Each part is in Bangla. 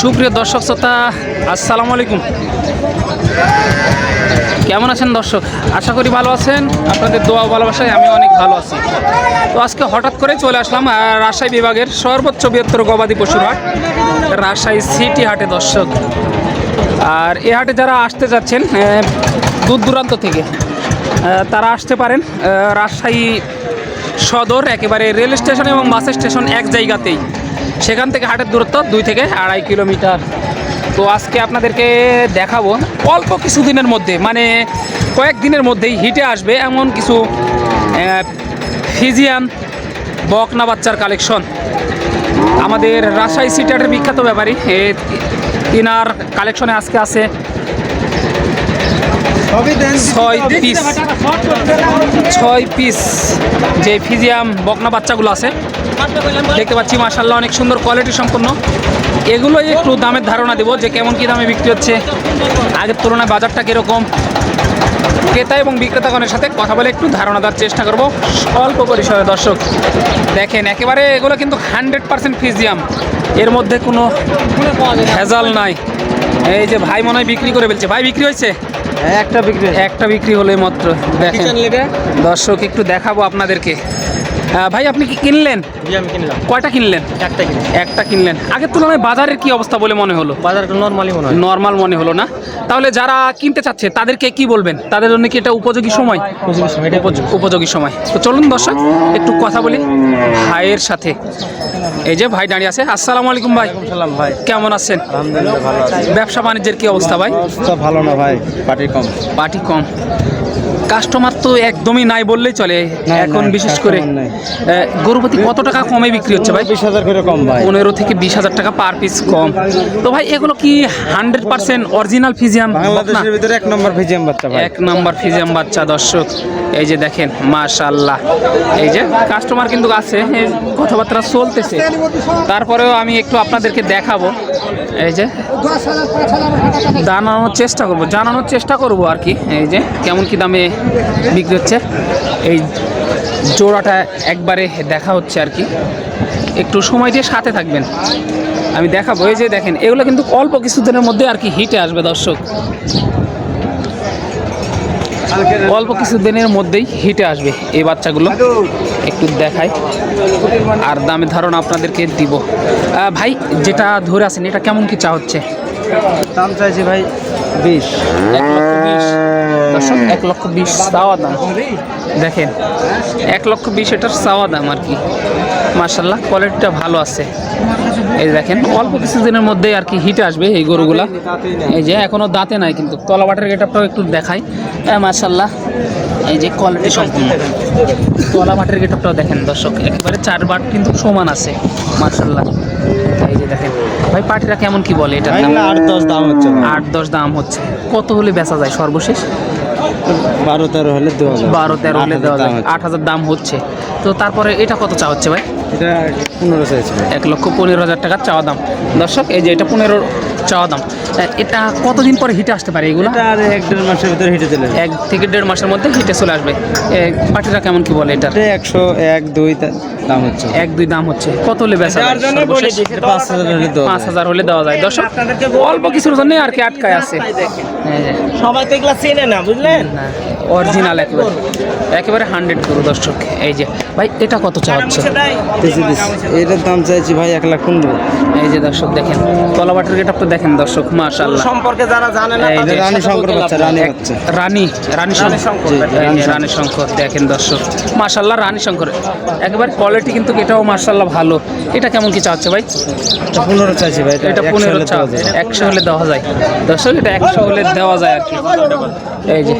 সুপ্রিয় দর্শক শ্রোতা, আসসালামু আলাইকুম। কেমন আছেন দর্শক? আশা করি ভালো আছেন। আপনাদের দোয়া ভালোবাসায় আমি অনেক ভালো আছি। তো আজকে হঠাৎ করে চলে আসলাম রাজশাহী বিভাগের সর্বোচ্চ বৃহত্তর গবাদি পশুর হাট, রাজশাহী সিটি হাটে দর্শক। আর এ হাটে যারা আসতে যাচ্ছেন দূর দূরান্ত থেকে তারা আসতে পারেন রাজশাহী সদর, একেবারে রেল স্টেশন এবং বাস স্টেশন এক জায়গাতেই। সেখান থেকে হাটের দূরত্ব দুই থেকে আড়াই কিলোমিটার। তো আজকে আপনাদেরকে দেখাবো অল্প কিছু দিনের মধ্যে মানে কয়েকদিনের মধ্যেই হিটে আসবে এমন কিছু ফিজিয়ান বকনা বাচ্চার কালেকশন। আমাদের রাজশাহী সিটারের বিখ্যাত ব্যাপারী এ তিনার কালেকশনে আজকে আছে ছয় পিস ছয় পিস যে ফিজিয়াম বকনা বাচ্চাগুলো আছে। দেখতে পাচ্ছি মাসাল্লাহ অনেক সুন্দর কোয়ালিটি সম্পন্ন এগুলোই একটু দামের ধারণা দেবো যে কেমন কী দামে বিক্রি হচ্ছে। আগের তুলনায় বাজারটা কীরকম? ক্রেতা এবং বিক্রেতাগণের সাথে কথা বলে একটু ধারণা দেওয়ার চেষ্টা করব। অল্প পরিসরে দর্শক দেখেন একেবারে এগুলো কিন্তু হান্ড্রেড পার্সেন্ট ফিজিয়াম। এর মধ্যে কোনো ভেজাল নাই। এই যে ভাই মনে হয় বিক্রি করে ফেলছে। ভাই বিক্রি হয়েছে? একটা বিক্রি একটা বিক্রি হলে মাত্র দেখেন। দর্শক একটু দেখাবো আপনাদেরকে। ভাই আপনি কি কিনলেন? জি আমি কিনলাম। কয়টা কিনলেন? একটা কিনলাম। একটা কিনলেন। আগের তুলনায় বাজারের কি অবস্থা বলে মনে হলো? বাজারটা নর্মালি মনে হয়। নর্মাল মনে হলো না? তাহলে যারা কিনতে চাচ্ছে তাদেরকে কি বলবেন? তাদের জন্য কি এটা উপযোগী সময়? উপযোগী সময় তো চলুন দর্শক একটু কথা বলি ভাইয়ের সাথে। এই যে ভাই দাঁড়িয়ে আছে। আসসালামু আলাইকুম ভাই। ভাই। কেমন আছেন? আলহামদুলিল্লাহ ভালো আছি। ব্যবসা বাণিজ্যের কি অবস্থা ভাই? ভালো না ভাই পার্টি কম। পার্টি কম। কাস্টমার তো একদমই নাই বললেই চলে। এখন বিশেষ করে গরুপতি কত টাকা কমে বিক্রি হচ্ছে ভাই? বিশ হাজার করে কম ভাই। পনেরো থেকে বিশ হাজার টাকা পার পিস কম। তো ভাই এগুলো কি হান্ড্রেড পার্সেন্ট অরিজিনাল ফিজিয়াম বাংলাদেশের ভিতরে এক নম্বর ভিজিএম বাচ্চা ভাই। এক নম্বর ফিজিয়াম বাচ্চা দর্শক। এই যে দেখেন মাশাল্লাহ এই যে কাস্টমার কিন্তু আছে কথাবার্তা চলতেছে। তারপরেও আমি একটু আপনাদেরকে দেখাবো। এই যে জানানোর চেষ্টা করব, জানানোর চেষ্টা করব আর কি। এই যে কেমন কি দামে বিক্রি হচ্ছে। এই জোড়াটা একবারে দেখা হচ্ছে আর কি। একটু সময় দিয়ে সাথে থাকবেন। আমি দেখাবো। এই যে দেখেন, এগুলো কিন্তু অল্প কিছুদিনের মধ্যে আর কি হিটে আসবে দর্শক। অল্প কিছু দিনের মধ্যেই হিটে আসবে এই বাচ্চাগুলো। একটু দেখাই। আর দামের ধারণা আপনাদেরকে দিব। ভাই যেটা ধরে আছেন এটা কেমন কি চা হচ্ছে? দাম চাইছি ভাই বিশ। এক লক্ষ বিশ। দর্শক এক লক্ষ বিশ চাওয়া দাম। দেখেন এক লক্ষ বিশ এটার চাওয়া দাম আর কি। মার্শাল্লাহ কোয়ালিটিটা ভালো আছে। এই দেখেন অল্প কিছু দিনের মধ্যেই আর কি হিটে আসবে এই গরুগুলা। এই যে এখনও দাঁতে নাই কিন্তু তলাবাটের গেটআপটাও একটু দেখাই। হ্যাঁ মার্শাল্লাহ এই যে কোয়ালিটি সম্পূর্ণ। তলা বাটের গেটআপটাও দেখেন দর্শক একেবারে চার বাট কিন্তু সমান আছে মার্শাল্লাহ এই যে দেখেন ভাই পার্টিরা কেমন কি বলে এটা আট দশ দাম হচ্ছে আট দশ দাম হচ্ছে। কত হলে বেচা যায় সর্বশেষ? বারো তেরো হলে দেওয়া বারো তেরো হলে দেওয়া যায়। আট হাজার দাম হচ্ছে। তো তারপরে এটা কত চা হচ্ছে ভাই? এটা পনেরো এক লক্ষ পনেরো হাজার টাকার চাওয়া দাম। দর্শক, এই যে এটা পনেরো চাওয়া দাম। এটা কতদিন পরে হিটে আসতে পারে এগুলো? এটা আর এক দেড় মাসের ভিতরে হিটে দিলে এক থেকে দেড় মাসের মধ্যে হিটে চলে আসবে। পার্টিরা কেমন কি বলে এটা একশো এক দুই দাম হচ্ছে। এক দুই দাম হচ্ছে। কত হলে বেচা পাঁচ হাজার হলে দেওয়া যায়। দর্শক অল্প কিছুর জন্য আর কি আটকায় আছে। এই সবাই তো এগুলা চেনে না বুঝলেন? অরিজিনাল একেবারে। একেবারে হান্ড্রেড করু দর্শক। এই যে ভাই এটা কত চা হচ্ছে দিছি, দিছি। এটার দাম চাইছি ভাই এক লাখ পনেরো। এই যে দর্শক দেখেন। তলাবাটের গেট তো দেখেন দর্শক। মাশাল্লাহ সম্পর্কে যারা জানে না এই এটা যে রানী শঙ্কর বাচ্চা রানী বাচ্চা। রানী রানী রানী শঙ্কর। শঙ্কর, জি, দেখেন। এই যে রানী শঙ্কর দেখেন দর্শক। মাশাল্লাহ রানী শঙ্কর। একেবারে কোয়ালিটি কিন্তু এটাও মাশাল্লাহ ভালো। এটা কেমন কি চাচ্ছে ভাই? এটা পনেরো চাইছি ভাই এটা পনেরো চা একশো হলে দেওয়া যায়। দর্শক এটা একশো হলে দেওয়া যায় আর কি। এই যে।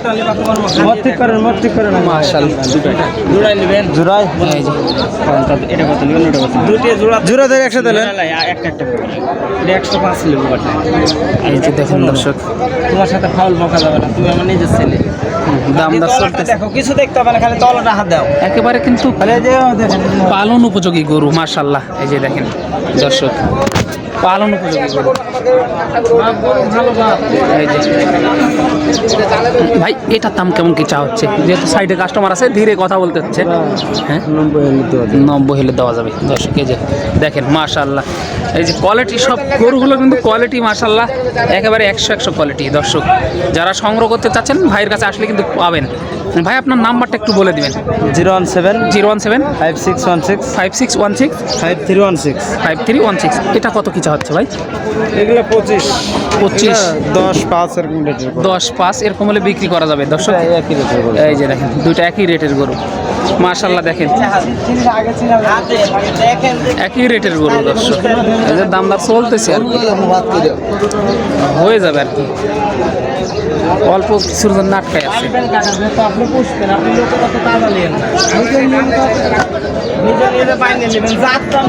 মত করেন মত করেন মাশাল্লাহ জোড়াই নেবেন? জোড়াই এই যে এটা কত নেবেন ওটা কত দুটি জোড়া জোড়া ধরে একশো দিলেন একটা একটা একশো পাঁচ নেব বাটা। এই যে দেখুন দর্শক। তোমার সাথে ফাউল বকা যাবে না তুমি আমার নিজের ছেলে। দাম দর চলতেছে দেখো কিছু দেখতে হবে না খালি তলাটা হাত দাও। একেবারে কিন্তু পালন উপযোগী গরু মার্শাল্লাহ এই যে দেখেন দর্শক। পালন উপযোগী গরু ভাই এটার দাম কেমন কি চা হচ্ছে? যেহেতু সাইডে কাস্টমার আছে ধীরে কথা বলতে হচ্ছে। হ্যাঁ? নব্বই হলে দেওয়া যাবে। এই যে দেখেন মাশাল্লাহ এই যে কোয়ালিটি সব গরুগুলো কিন্তু কোয়ালিটি মাশাল্লাহ একেবারে একশো একশো কোয়ালিটি দর্শক যারা সংগ্রহ করতে চাচ্ছেন ভাইয়ের কাছে আসলে কিন্তু পাবেন। ভাই আপনার নাম্বারটা একটু বলে দিবেন। Zero one seven. Zero one seven. Five six one six. Five six one six. Five three one six. Five three one six. এটা কত কিছু হচ্ছে ভাই? এগুলো পঁচিশ। পঁচিশ। দশ পাঁচ এরকম দশ পাঁচ এরকম হলে বিক্রি করা যাবে দশ একই রেটের এই যে দেখেন দুইটা একই রেটের গরু। মাশাল্লাহ দেখেন। একই রেটের গরু, দর্শক। যে দাম দর চলতেছে আর হয়ে যাবে আর কি। অল্প কিছুর জন্য আটকায় আছে।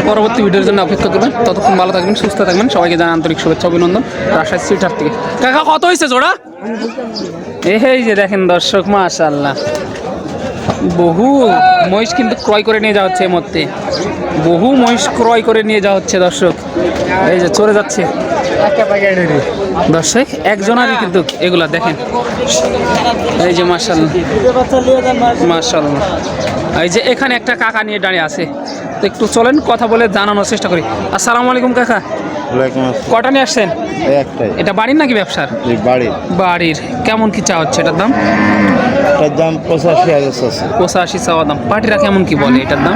পরবর্তী ভিডিওর জন্য অপেক্ষা করবেন। ততক্ষণ ভালো থাকবেন, সুস্থ থাকবেন। সবাইকে জানাই আন্তরিক শুভেচ্ছা, অভিনন্দন। রাজশাহী সুইটার থেকে। কাকা, কত হয়েছে জোড়া? এই যে দেখেন দর্শক মাশাল্লাহ বহু মহিষ কিন্তু ক্রয় করে নিয়ে যাওয়া হচ্ছে এই মধ্যে বহু মহিষ ক্রয় করে নিয়ে যাওয়া হচ্ছে দর্শক। এই যে চলে যাচ্ছে। দর্শক, একজনারই কিন্তু এগুলা দেখেন। এই যে মাশাল্লাহ মাশাল্লাহ এই যে এখানে একটা কাকা নিয়ে দাঁড়িয়ে আছে। তো একটু চলেন, কথা বলে জানানোর চেষ্টা করি। আসসালামু আলাইকুম কাকা। কটা নিয়ে আসছেন? একটাই। এটা বাড়ির নাকি ব্যবসার? বাড়ির। বাড়ির। কেমন কি চা হচ্ছে এটার দাম? এটার দাম পঁচাশি হাজার পঁচাশি চাওয়া দাম। পাটিরা কেমন কি বলে এটার দাম?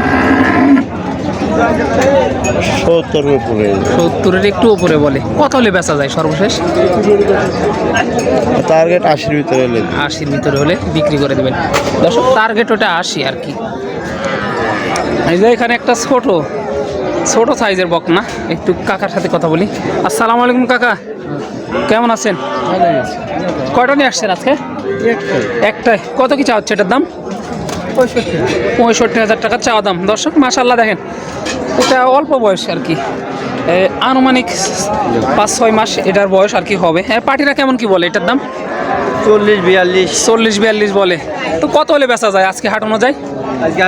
সত্তর উপরে। সত্তরের একটু উপরে বলে। কত হলে বেচা যায় সর্বশেষ? টার্গেট আশির ভিতরে এলে আশির ভিতরে হলে বিক্রি করে দেবেন। দর্শক টার্গেট ওটা আশি আর কি। যে এখানে একটা ছোট ছোট সাইজের বক না একটু কাকার সাথে কথা বলি। আসসালামু আলাইকুম কাকা কেমন আছেন? কয়টা নিয়ে আসছেন আজকে? একটাই। কত কি চা হচ্ছে এটার দাম? পঁয়ষট্টি। হাজার টাকা চাওয়া দাম। দর্শক মাশাল্লাহ দেখেন এটা অল্প বয়স আর কি। আনুমানিক পাঁচ ছয় মাস এটার বয়স আর কি হবে। হ্যাঁ পাটিরা কেমন কি বলে এটার দাম? চল্লিশ বিয়াল্লিশ। চল্লিশ বিয়াল্লিশ বলে। তো কত হলে বেচা যায় আজকে হাঁটানো যায় আজকে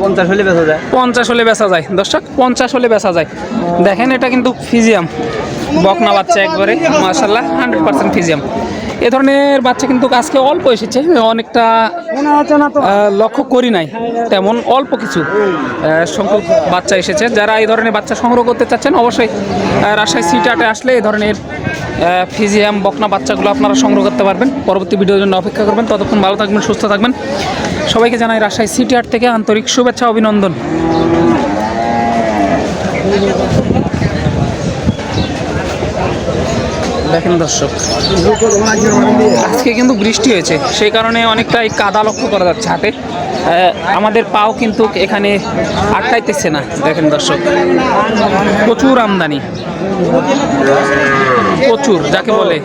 পঞ্চাশ হলে বেচা যায়। পঞ্চাশ হলে বেচা যায়। দর্শক পঞ্চাশ হলে বেচা যায়। দেখেন এটা কিন্তু ফিজিয়াম। বকনা বাচ্চা একবারে মার্শাল্লাহ হান্ড্রেড পার্সেন্ট ফিজিয়াম। এ ধরনের বাচ্চা কিন্তু আজকে অল্প এসেছে। অনেকটা লক্ষ্য করি নাই। তেমন অল্প কিছু সংখ্যক বাচ্চা এসেছে। যারা এই ধরনের বাচ্চা সংগ্রহ করতে চাচ্ছেন অবশ্যই রাজশাহী সিটাটে আসলে এই ধরনের ফিজিয়াম, বকনা বাচ্চাগুলো আপনারা সংগ্রহ করতে পারবেন। পরবর্তী ভিডিওর জন্য অপেক্ষা করবেন। ততক্ষণ ভালো থাকবেন, সুস্থ থাকবেন। সবাইকে জানাই রাজশাহী সিটি আর্ট থেকে আন্তরিক শুভেচ্ছা, অভিনন্দন। দেখেন দর্শক। আজকে কিন্তু বৃষ্টি হয়েছে, সেই কারণে অনেকটাই কাদা লক্ষ্য করা যাচ্ছে হাতে আমাদের পাও কিন্তু এখানে আটকাইতেছে না, দেখেন দর্শক। প্রচুর আমদানি। প্রচুর, যাকে বলে।